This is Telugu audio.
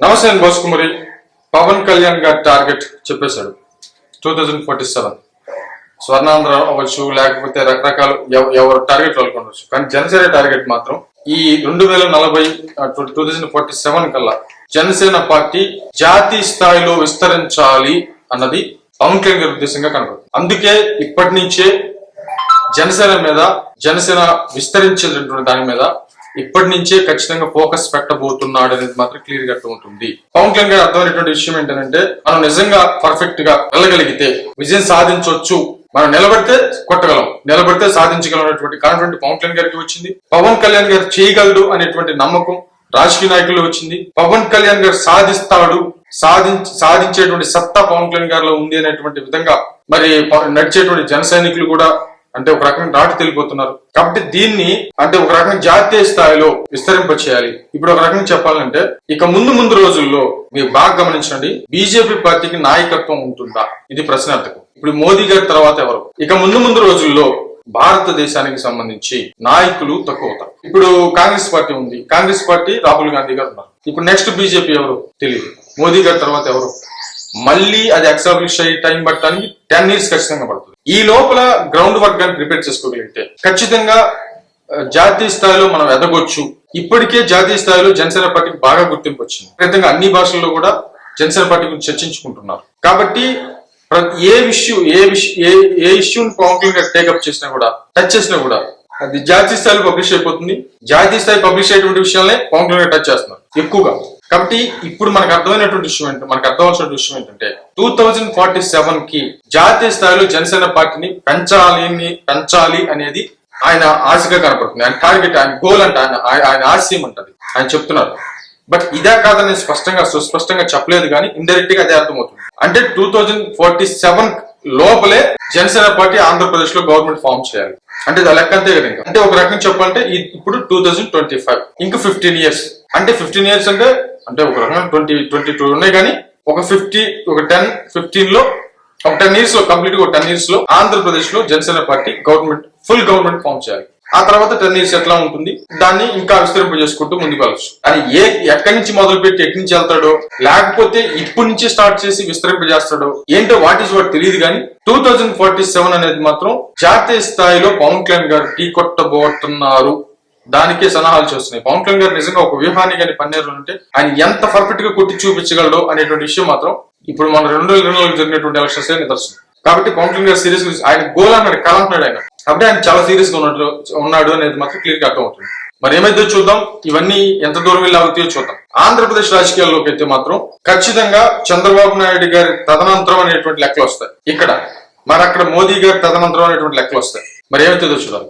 నమస్తే నేను బోస్ కుమారి. పవన్ కళ్యాణ్ గారి టార్గెట్ చెప్పేశాడు. Two thousand forty seven Swarnandhra అవ్వచ్చు లేకపోతే రకరకాల ఎవ- ఎవరు టార్గెట్ వాళ్ళకు కానీ జనసేన టార్గెట్ మాత్రం ఈ రెండు వేల నలభై టూ థౌజండ్ ఫార్టీ సెవెన్ కల్లా జనసేన పార్టీ జాతీయ స్థాయిలో విస్తరించాలి అన్నది పవన్ కళ్యాణ్ గారి ఉద్దేశంగా కనబడుతుంది అందుకే ఇప్పటి నుంచే జనసేన మీద జనసేన విస్తరించేటటువంటి దాని మీద ఇప్పటి నుంచే ఖచ్చితంగా ఫోకస్ పెట్టబోతున్నాడు అనేది మాత్రం క్లియర్గా ఉంటుంది పవన్ కళ్యాణ్ గారు అర్థమైనటువంటి విషయం ఏంటంటే మనం నిజంగా పర్ఫెక్ట్గా వెళ్ళగలిగితే విజయం సాధించవచ్చు. మనం నిలబడితే కొట్టగలం. నిలబడితే సాధించగలనటువంటి కాన్ఫిడెంట్ పవన్ కళ్యాణ్ గారికి వచ్చింది. పవన్ కళ్యాణ్ గారు చేయగలడు అనేటువంటి నమ్మకం రాజకీయ నాయకులు వచ్చింది. పవన్ కళ్యాణ్ గారు సాధిస్తాడు. సాధించ సాధించేటువంటి సత్తా పవన్ కళ్యాణ్ గారిలో ఉంది అనేటువంటి విధంగా మరి నడిచేటువంటి జన సైనికులు కూడా అంటే ఒక రకంగా దాటి తెలిపోతున్నారు. కాబట్టి దీన్ని అంటే ఒక రకంగా జాతీయ స్థాయిలో విస్తరింప చేయాలి ఇప్పుడు ఒక రకంగా చెప్పాలంటే ఇక ముందు ముందు రోజుల్లో మీరు బాగా గమనించండి బీజేపీ పార్టీకి నాయకత్వం ఉంటుందా? ఇది ప్రశ్నార్థకం. ఇప్పుడు మోదీ గారి తర్వాత ఎవరు? ఇక ముందు ముందు రోజుల్లో భారతదేశానికి సంబంధించి నాయకులు తక్కువ అవుతారు. ఇప్పుడు కాంగ్రెస్ పార్టీ ఉంది. కాంగ్రెస్ పార్టీ రాహుల్ గాంధీ గారు ఉన్నారు. ఇప్పుడు నెక్స్ట్ బీజేపీ ఎవరు? తెలియదు మోదీ గారి తర్వాత ఎవరు? మళ్ళీ అది ఎక్స్టాబ్లిష్ అయ్యే టైం పట్టడానికి టెన్ ఇయర్స్ ఖచ్చితంగా పడుతుంది. ఈ లోపల గ్రౌండ్ వర్క్ కానీ ప్రిపేర్ చేసుకోగలిగితే ఖచ్చితంగా జాతీయ స్థాయిలో మనం ఎదగొచ్చు. ఇప్పటికే జాతీయ స్థాయిలో జనసేన పార్టీకి బాగా గుర్తింపు వచ్చింది. ఖచ్చితంగా అన్ని భాషల్లో కూడా జనసేన పార్టీ గురించి చర్చించుకుంటున్నారు. కాబట్టి ప్రతి ఏ ఇష్యూ ఏ విషయం ఏ ఏ ఇష్యూని పవన్గా టేకప్ చేసినా కూడా టచ్ చేసినా కూడా అది జాతీయ స్థాయిలో పబ్లిష్ అయిపోతుంది. జాతీయ స్థాయి పబ్లిష్ అయ్యేటువంటి విషయాలనే పవన్గా టచ్ చేస్తున్నారు. ఎక్కువగా. కాబట్టి ఇప్పుడు మనకు అర్థమైనటువంటి విషయం ఏంటంటే మనకు అర్థమవలసిన విషయం ఏంటంటే టూ థౌజండ్ ఫార్టీ సెవెన్కి జాతీయ స్థాయిలో జనసేన పార్టీని పెంచాలి పెంచాలి అనేది ఆయన ఆశగా కనపడుతుంది. ఆయన టార్గెట్ ఆయన గోల్ అంటే ఆయన ఆయన- ఆశయం అంటది. ఆయన చెప్తున్నారు. బట్ ఇదే కాదని స్పష్టంగా సుస్పష్టంగా చెప్పలేదు కానీ ఇండైరెక్ట్గా అదే అర్థమవుతుంది. అంటే టూ థౌజండ్ ఫార్టీ సెవెన్ లోపలే జనసేన పార్టీ ఆంధ్రప్రదేశ్లో గవర్నమెంట్ ఫామ్ చేయాలి. అంటే లెక్క అంతే కదా ఇంకా. అంటే ఒక రకంగా చెప్పాలంటే ఇప్పుడు టూ థౌజండ్ ట్వంటీ ఫైవ్ ఇంకా ఫిఫ్టీన్ ఇయర్స్ అంటే ఫిఫ్టీన్ ఇయర్స్ అంటే అంటే ఒక రకంగా ట్వంటీ ట్వంటీ టూ ఉన్నాయి కానీ ఒక ఫిఫ్టీ ఒక టెన్ ఫిఫ్టీన్లో ఒక టెన్ ఇయర్స్లో కంప్లీట్గా ఒక టెన్ ఇయర్స్లో ఆంధ్రప్రదేశ్లో Janasena party government full government form చేయాలి. ఆ తర్వాత టెన్ ఇయర్స్ ఎట్లా ఉంటుంది? దాన్ని ఇంకా విస్తరింప చేసుకుంటూ ముందుకు వెళ్ళచ్చు కానీ ఏ ఎక్కడి నుంచి మొదలు పెట్టి ఎక్కడి నుంచి వెళ్తాడో లేకపోతే ఇప్పటి నుంచి స్టార్ట్ చేసి విస్తరింప చేస్తాడో ఏంటో వాట్ ఈస్ వాట్ తెలియదు కానీ టూ థౌజండ్ ఫార్టీ సెవెన్ అనేది మాత్రం జాతీయ స్థాయిలో పవన్ కళ్యాణ్ గారు టీ కొట్టబోతున్నారు. దానికే సలహాలు చేస్తున్నాయి. పవన్ కళ్యాణ్ గారు నిజంగా ఒక వ్యూహాన్ని కానీ పన్నీరు ఉంటే ఆయన ఎంత పర్ఫెక్ట్గా కొట్టి చూపించగలడో అనేటువంటి విషయం మాత్రం ఇప్పుడు మన రెండు వేల ఇరవై జరిగినటువంటి ఎలక్షన్స్ నిదర్శనం. కాబట్టి పవన్ కళ్యాణ్ గారు సీరియస్ ఆయన గోల్ అన్నాడు కళ అంటున్నాడు ఆయన. కాబట్టి ఆయన చాలా సీరియస్గా ఉన్నట్టు ఉన్నాడు అనేది మాత్రం క్లియర్గా అర్థమవుతుంది. మరి ఏమైతే చూద్దాం. ఇవన్నీ ఎంత దూరం వెళ్ళి అవుతాయో చూద్దాం. ఆంధ్రప్రదేశ్ రాజకీయాల్లోకి అయితే మాత్రం ఖచ్చితంగా చంద్రబాబు నాయుడు గారి తదనంతరం అనేటువంటి లెక్కలు వస్తాయి. ఇక్కడ మరి అక్కడ మోదీ గారి తదనంతరం అనేటువంటి లెక్కలు వస్తాయి. మరి ఏమైతే చూద్దాం.